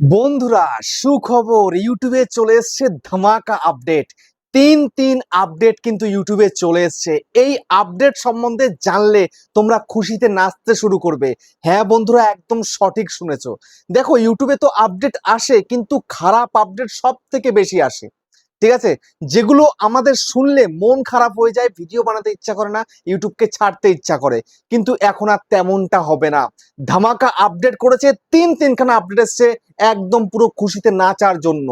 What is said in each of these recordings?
বন্ধুরা, সুখবর, ইউটিউবে চলে এসছে ধামাকা আপডেট। তিন তিন আপডেট কিন্তু ইউটিউবে চলে এসছে। এই আপডেট সম্বন্ধে জানলে তোমরা খুশিতে নাচতে শুরু করবে। হ্যাঁ বন্ধুরা, একদম সঠিক শুনেছ। দেখো, ইউটিউবে তো আপডেট আসে, কিন্তু খারাপ আপডেট সব থেকে বেশি আসে। ঠিক আছে? যেগুলো আমাদের শুনলে মন খারাপ হয়ে যায় ভিডিও বানাতে ইচ্ছা করে না ইউটিউবকে ছাড়তে ইচ্ছা করে। কিন্তু এখন আর তেমনটা হবে না। ধামাকা আপডেট করেছে, তিন তিনখানা আপডেট এসছে, একদম পুরো খুশিতে নাচার জন্য।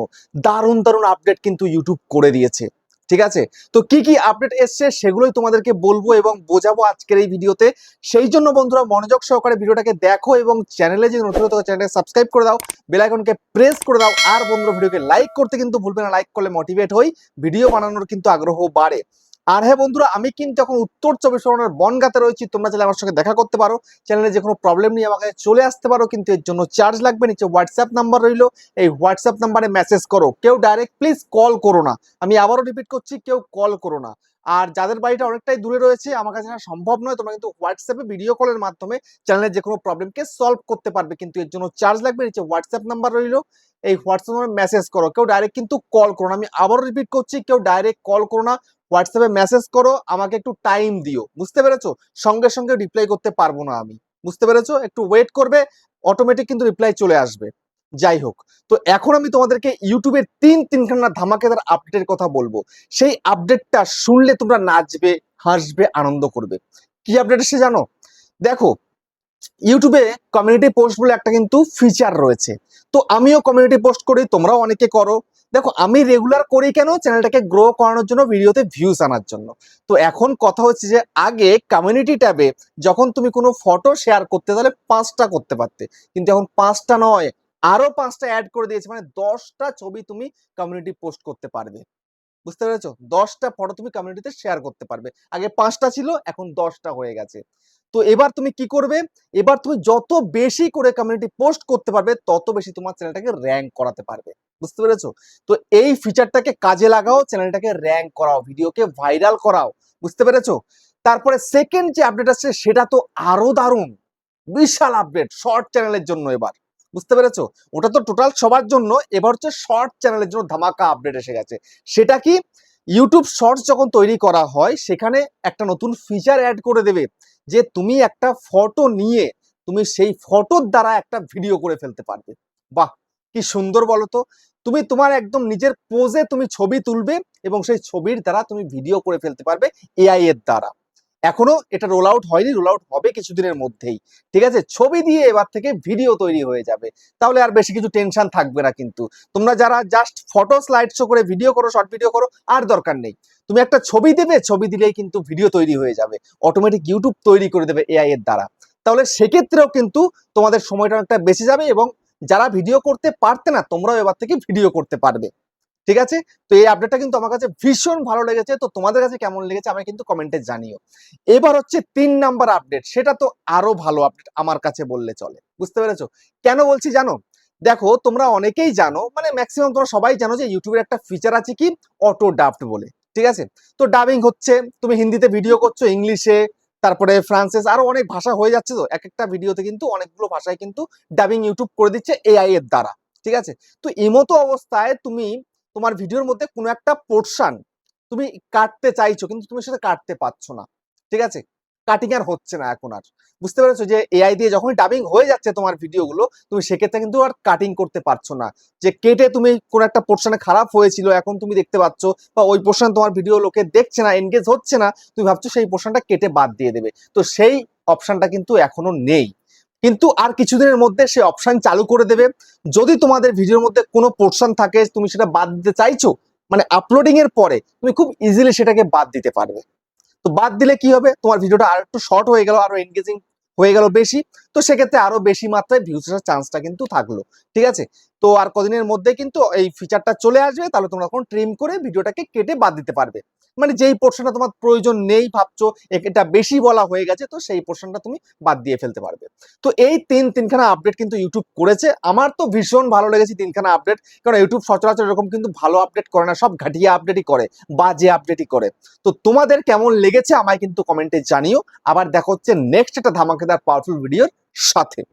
দারুণ দারুণ আপডেট কিন্তু ইউটিউব করে দিয়েছে। ঠিক আছে? তো কি কি আপডেট এসছে সেগুলোই তোমাদেরকে বলব এবং বোঝাবো আজকের এই ভিডিওতে। সেই জন্য বন্ধুরা মনোযোগ সহকারে ভিডিওটাকে দেখো এবং চ্যানেলে যে নতুন তো চ্যানেলকে সাবস্ক্রাইব করে দাও বেল আইকনকে প্রেস করে দাও। আর বন্ধুরা ভিডিওকে লাইক করতে কিন্তু ভুলবে না। লাইক করলে মোটিভেট হই ভিডিও বানানোর কিন্তু আগ্রহ বাড়ে। আর হ্যাঁ বন্ধুরা, আমি কিন্তু এখন উত্তর চব্বিশ পরগনার বনগাতে রয়েছি। তোমরা চাইলে আমার সঙ্গে দেখা করতে পারো। চ্যানেলে যে কোনো প্রবলেম নিয়ে আমাকে চলে আসতে পারো, কিন্তু এর জন্য চার্জ লাগবে। নিচে হোয়াটসঅ্যাপ নাম্বার রইল। এই হোয়াটসঅ্যাপ নাম্বারে মেসেজ করো। কেউ ডাইরেক্ট প্লিজ কল করো না। আমি আবারও রিপিট করছি, কেউ কল করো না। আর যাদের বাড়িটা অনেকটাই দূরে রয়েছে, আমার কাছে সম্ভব নয়, তোমরা কিন্তু হোয়াটসঅ্যাপে ভিডিও কলের মাধ্যমে চ্যানেলের যে কোনো প্রবলেমকে সলভ করতে পারবে। কিন্তু এর জন্য চার্জ লাগবে। নিচে হোয়াটসঅ্যাপ নাম্বার রইল। এই হোয়াটসঅ্যাপ মেসেজ করো। কেউ ডাইরেক্ট কিন্তু কল করো না। আমি আবারও রিপিট করছি, কেউ ডাইরেক্ট কল করো না। হোয়াটসঅ্যাপে মেসেজ করো, আমাকে একটু টাইম দিও। বুঝতে পেরেছ? সঙ্গে সঙ্গে রিপ্লাই করতে পারব না আমি। বুঝতে পেরেছ? একটু ওয়েট করবে অটোমেটিক কিন্তু রিপ্লাই চলে আসবে। যাই হোক, তো এখন আমি তোমাদেরকে ইউটিউবের তিন তিনখানা ধামাকেদার আপডেটের কথা বলব। সেই আপডেটটা শুনলে তোমরা নাচবে, হাসবে, আনন্দ করবে। কি আপডেট এসে জানো? দেখো ইউটিউবে কমিউনিটি পোস্ট বলে একটা কিন্তু ফিচার রয়েছে। তো আমিও কমিউনিটি পোস্ট করি, তোমরাও অনেকে করো। দেখো, আমি রেগুলার করি কেন? চ্যানেলটাকে গ্রো করানোর জন্য ভিডিওতে ভিউজ আনার জন্য। তো এখন কথা হচ্ছে যে, আগে কমিউনিটি ট্যাবে যখন তুমি কোনো ফটো শেয়ার করতে, তাহলে পাঁচটা করতে পারতে। কিন্তু এখন পাঁচটা নয়, আরও পাঁচটা অ্যাড করে দিয়েছে মানে দশটা ছবি তুমি কমিউনিটি পোস্ট করতে পারবে। বুঝতে পেরেছ? দশটা ফটো তুমি কমিউনিটিতে শেয়ার করতে পারবে। আগে পাঁচটা ছিল, এখন দশটা হয়ে গেছে। তো এবার তুমি কি করবে? এবার তুমি যত বেশি করে কমিউনিটি পোস্ট করতে পারবে, তত বেশি তোমার চ্যানেলটাকে র্যাঙ্ক করাতে পারবে। বুঝতে পেরেছ? তো এই ফিচারটাকে কাজে লাগাও চ্যানেলটাকে র্যাঙ্ক করাও ভিডিওকে ভাইরাল করাও। বুঝতে পেরেছ? তারপরে সেকেন্ড যে আপডেট আসছে, সেটা তো আরও দারুণ। বিশাল আপডেট শর্ট চ্যানেলের জন্য এবার। বুঝতে পেরেছ? ওটা তো টোটাল সবার জন্য, এবার হচ্ছে শর্ট চ্যানেলের জন্য ধামাকা আপডেট এসে গেছে। সেটা কি? ইউটিউব শর্টস যখন তৈরি করা হয়, সেখানে একটা নতুন ফিচার অ্যাড করে দেবে, যে তুমি একটা ফটো নিয়ে, তুমি সেই ফটোর দ্বারা একটা ভিডিও করে ফেলতে পারবে। বাহ! কি সুন্দর বলো তো। তুমি তোমার একদম নিজের পোজে তুমি ছবি তুলবে, এবং সেই ছবির দ্বারা তুমি ভিডিও করে ফেলতে পারবে এআই এর দ্বারা। এখনও এটা রোল আউট হয়নি রোল আউট হবে কিছুদিনের মধ্যেই। ঠিক আছে? ছবি দিয়ে এবার থেকে ভিডিও তৈরি হয়ে যাবে। তাহলে আর বেশি কিছু টেনশন থাকবে না কিন্তু। তোমরা যারা জাস্ট ফটো স্লাইড শো করে ভিডিও করো শর্ট ভিডিও করো, আর দরকার নেই। তুমি একটা ছবি দেবে, ছবি দিলেই কিন্তু ভিডিও তৈরি হয়ে যাবে। অটোমেটিক ইউটিউব তৈরি করে দেবে এআই এর দ্বারা। তাহলে সেক্ষেত্রেও কিন্তু তোমাদের সময়টা অনেকটা বেঁচে যাবে এবং যারা ভিডিও করতে পারতে না, তোমরাও এবার থেকে ভিডিও করতে পারবে। ঠিক আছে? তো এই আপডেটটা কিন্তু আমার কাছে ভীষণ ভালো লেগেছে। তো তোমাদের কাছে কেমন লেগেছে আমাকে কিন্তু কমেন্টে জানিও। এবার হচ্ছে তিন নাম্বার আপডেট সেটা তো আরও ভালো আপডেট আমার কাছে বললে চলে। বুঝতে পেরেছ? কেন বলছি জানো? দেখো, তোমরা অনেকেই জানো মানে ম্যাক্সিমাম তোমরা সবাই জানো যে ইউটিউবের একটা ফিচার আছে কি? অটো ডাফট বলে। ঠিক আছে? তো ডাবিং হচ্ছে, তুমি হিন্দিতে ভিডিও করছ ইংলিশে তারপরে ফ্রান্সেস আরও অনেক ভাষা হয়ে যাচ্ছে তো। এক একটা ভিডিওতে কিন্তু অনেকগুলো ভাষায় কিন্তু ডাবিং ইউটিউব করে দিচ্ছে এআই এর দ্বারা। ঠিক আছে? তো এমতো অবস্থায় তুমি তোমার ভিডিওর মধ্যে কোনো একটা পোর্শন তুমি কাটতে চাইছো, কিন্তু তুমি সেটা কাটতে পারছ না। ঠিক আছে? কাটিং আর হচ্ছে না এখন আর। বুঝতে পেরেছ যে এআই দিয়ে যখনই ডাবিং হয়ে যাচ্ছে তোমার ভিডিওগুলো, তুমি সেক্ষেত্রে কিন্তু আর কাটিং করতে পারছ না। যে কেটে তুমি কোন একটা পোর্শনে খারাপ হয়েছিল, এখন তুমি দেখতে পাচ্ছ বা ওই পোর্শন তোমার ভিডিও লোকে দেখছে না এনগেজ হচ্ছে না, তুমি ভাবছ সেই পোর্শনটা কেটে বাদ দিয়ে দেবে। তো সেই অপশনটা কিন্তু এখনও নেই। কিন্তু আর কিছুদিনের মধ্যে সে অপশান চালু করে দেবে। যদি তোমাদের ভিডিওর মধ্যে কোনো পোর্শন থাকে, তুমি সেটা বাদ দিতে চাইছো মানে আপলোডিং এর পরে, তুমি খুব ইজিলি সেটাকে বাদ দিতে পারবে। তো বাদ দিলে কি হবে? তোমার ভিডিওটা আর একটু শর্ট হয়ে গেল, আরও এনগেজিং হয়ে গেল বেশি। তো সেক্ষেত্রে আরও বেশি মাত্রায় ভিউজ আসার চান্সটা কিন্তু থাকল, ঠিক আছে? তো আর কদিনের মধ্যে কিন্তু এই ফিচারটা চলে আসবে, তাহলে তোমরা তখন ট্রিম করে ভিডিওটাকে কেটে বাদ দিতে পারবে। মানে যেই পোর্শনটা তোমার প্রয়োজন নেই ভাবছ, এটা বেশি বলা হয়ে গেছে, তো সেই পোর্শনটা তুমি বাদ দিয়ে ফেলতে পারবে। তো এই তিন, তিনখানা আপডেট কিন্তু ইউটিউব করেছে। আমার তো ভীষণ ভালো লেগেছে তিনখানা আপডেট কারণ ইউটিউব সচরাচর এরকম কিন্তু ভালো আপডেট করে না, সব ঘাটিয়া আপডেটই করে, বাজে আপডেটই করে। তো তোমাদের কেমন লেগেছে আমায় কিন্তু কমেন্টে জানিও। আবার দেখা হচ্ছে নেক্সট একটা ধামাকেদার পাওয়ারফুল ভিডিওর সাথে।